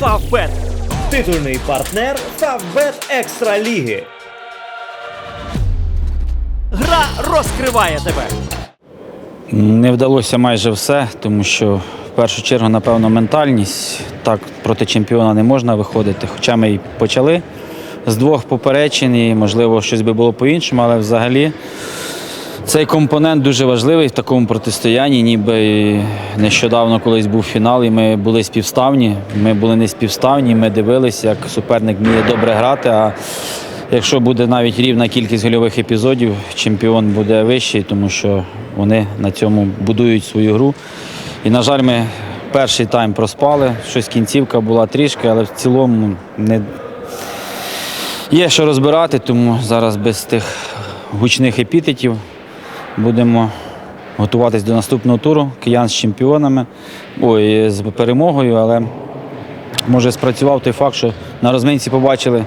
Фавбет. Титульний партнер Фавбет Екстра Ліги. Гра розкриває тебе. Не вдалося майже все, тому що в першу чергу, напевно, ментальність. Так проти чемпіона не можна виходити. Хоча ми й почали з двох попереджень, і, можливо, щось би було по-іншому, але взагалі цей компонент дуже важливий в такому протистоянні. Ніби нещодавно колись був фінал, і ми були співставні. Ми були не співставні, ми дивилися, як суперник вміє добре грати. А якщо буде навіть рівна кількість гольових епізодів, чемпіон буде вищий, тому що вони на цьому будують свою гру. І, на жаль, ми перший тайм проспали. Щось кінцівка була трішки, але в цілому не є що розбирати, тому зараз без тих гучних епітетів будемо готуватись до наступного туру. Киян з чемпіонами, ой, з перемогою, але може спрацював той факт, що на розминці побачили.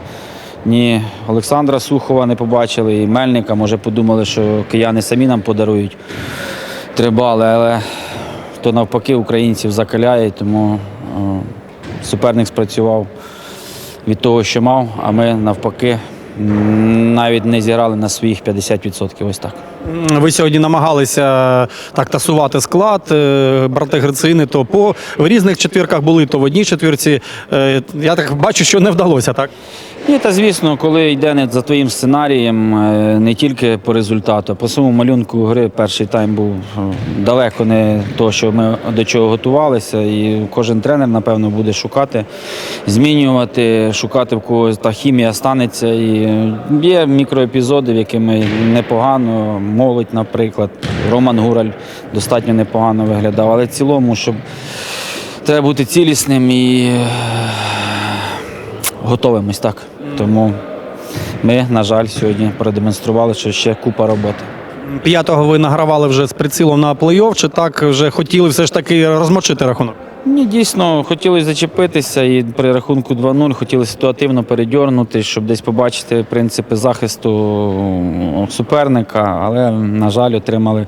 Ні Олександра Сухова не побачили, і Мельника. Може, подумали, що кияни самі нам подарують три бали, але то навпаки українців закаляє, тому о, суперник спрацював від того, що мав, а ми навпаки навіть не зіграли на своїх 50%. Ось так. Ви сьогодні намагалися так тасувати склад, е, брати Грицини, то по в різних четвірках були, то в одній четвірці. Е, Я так бачу, що не вдалося, так? Ні, та звісно, коли йде не за твоїм сценарієм, е, не тільки по результату, по своєму малюнку гри перший тайм був е, далеко не то, що ми до чого готувалися. І кожен тренер, напевно, буде шукати, змінювати, шукати в когось та хімія станеться. І е, є мікроепізоди, в які ми непогано, молодь, наприклад, Роман Гураль достатньо непогано виглядав. Але в цілому, щоб треба бути цілісним і е, готовим ось так. Тому ми, на жаль, сьогодні продемонстрували, що ще купа роботи. П'ятого ви награвали вже з прицілом на плей-офф, чи так вже хотіли все ж таки розмочити рахунок? Ні, дійсно, хотілося зачепитися і при рахунку 2-0 хотіли ситуативно передьорнути, щоб десь побачити принципи захисту суперника, але, на жаль, отримали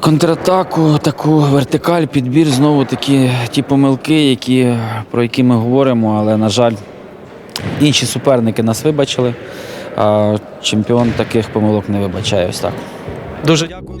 контратаку, таку вертикаль, підбір, знову такі ті помилки, які, про які ми говоримо, але, на жаль, інші суперники нас вибачили, а чемпіон таких помилок не вибачає. Ось так. Дуже дякую.